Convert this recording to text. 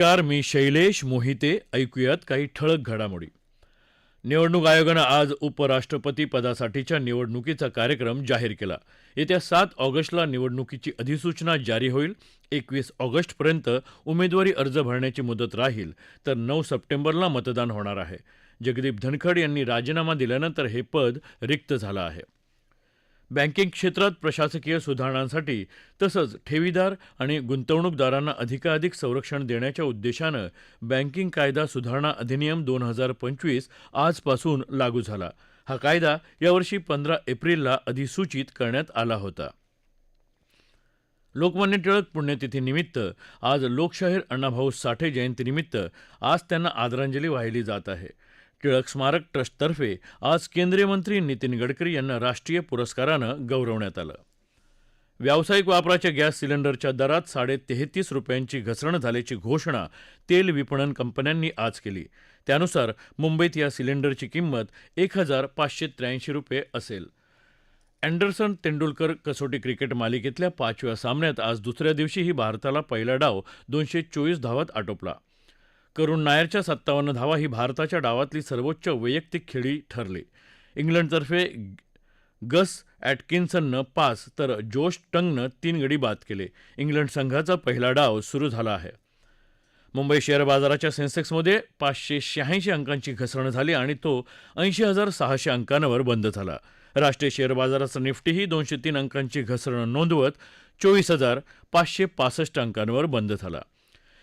नमस्कार मी शैलेश मोहिते. ऐकूयात काही ठळक घडामोडी. निवडणूक आयोगानं आज उपराष्ट्रपती पदासाठीच्या निवडणुकीचा कार्यक्रम जाहीर केला. येत्या सात ऑगस्टला निवडणुकीची अधिसूचना जारी होईल. एकवीस ऑगस्टपर्यंत उमेदवारी अर्ज भरण्याची मुदत राहील. तर नऊ सप्टेंबरला मतदान होणार आहे. जगदीप धनखड यांनी राजीनामा दिल्यानंतर हे पद रिक्त झालं आहे. बँकिंग क्षेत्रात प्रशासकीय सुधारणांसाठी तसंच ठेवीदार आणि गुंतवणूकदारांना अधिकाधिक संरक्षण देण्याच्या उद्देशानं बँकिंग कायदा सुधारणा अधिनियम दोन हजार पंचवीस आजपासून लागू झाला. हा कायदा यावर्षी पंधरा एप्रिलला अधिसूचित करण्यात आला होता. लोकमान्य टिळक पुण्यतिथीनिमित्त आज लोकशाहीर अण्णाभाऊ साठे जयंतीनिमित्त आज त्यांना आदरांजली वाहिली जात आहे. टिळक स्मारक ट्रस्टतर्फे आज केंद्रीय मंत्री नितीन गडकरी यांना राष्ट्रीय पुरस्कारानं गौरवण्यात आलं. व्यावसायिक वापराच्या गॅस सिलेंडरच्या दरात साडे तेहतीस रुपयांची घसरण झाल्याची घोषणा तेल विपणन कंपन्यांनी आज केली. त्यानुसार मुंबईत या सिलेंडरची किंमत एक हजार पाचशे त्र्याऐंशी रुपये असेल. अँडरसन तेंडुलकर कसोटी क्रिकेट मालिकेतल्या पाचव्या सामन्यात आज दुसऱ्या दिवशीही भारताला पहिला डाव दोनशे चोवीस धावात आटोपला. करुण नायरच्या सत्तावन्न धावा ही भारताच्या डावातली सर्वोच्च वैयक्तिक खेळी ठरली. इंग्लंडतर्फे गस अॅटकिन्सननं पाच तर जोश टंगनं तीन गडी बाद केले. इंग्लंड संघाचा पहिला डाव सुरू झाला आहे. मुंबई शेअर बाजाराच्या सेन्सेक्समध्ये पाचशे शहाऐंशी अंकांची घसरण झाली आणि तो ऐंशी हजार सहाशे अंकांवर बंद झाला. राष्ट्रीय शेअर बाजाराचा निफ्टीही दोनशे तीन अंकांची घसरण नोंदवत चोवीस हजार पाचशे पासष्ट अंकांवर बंद झाला.